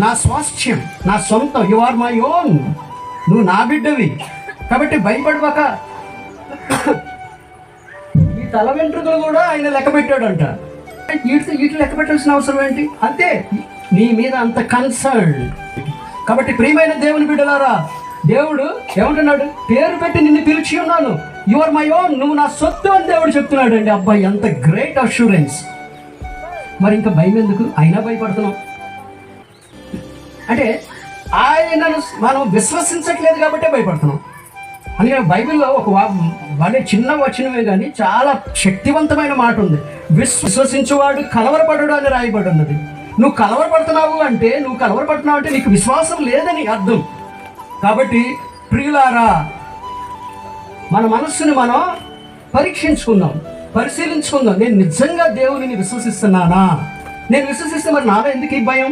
నా స్వాస్థ్యం నా సొంతం యు ఆర్ మై ఓన్ నువ్వు నా బిడ్డవి. కాబట్టి భయపడబాక ఈ తల వెంట్రుకలు కూడా ఆయన లెక్క పెట్టాడంట. వీటి వీటి లెక్క పెట్టాల్సిన అవసరం ఏంటి? అంతే. నీ మీద అంత కన్సర్న్ కాబట్టి ప్రియమైన దేవుని బిడ్డలారా దేవుడు ఏమంటున్నాడు? పేరు పెట్టి నిన్ను పిలిచి ఉన్నాను. యు ఆర్ మై ఓన్ నువ్వు నా సొత్తు అని దేవుడు చెప్తున్నాడు అండి అబ్బాయి ఎంత గ్రేట్ అష్యూరెన్స్ మరి ఇంకా భయం ఎందుకు? అయినా భయపడుతున్నాం. అంటే ఆయనను మనం విశ్వసించట్లేదు కాబట్టే భయపడుతున్నాం. అందుకని బైబిల్లో ఒక వాడే భలే చిన్న వచనమే కానీ చాలా శక్తివంతమైన మాట ఉంది. విశ్వసించువాడు కలవరపడడు అని రాయబడి ఉన్నది నువ్వు కలవరపడుతున్నావు అంటే నువ్వు కలవరపడుతున్నావు అంటే నీకు విశ్వాసం లేదని అర్థం. కాబట్టి ప్రియులారా మన మనస్సుని మనం పరీక్షించుకుందాం పరిశీలించుకుందాం. నేను నిజంగా దేవుని విశ్వసిస్తున్నానా? నేను విశ్వసిస్తే మరి నాలో ఎందుకు ఈ భయం?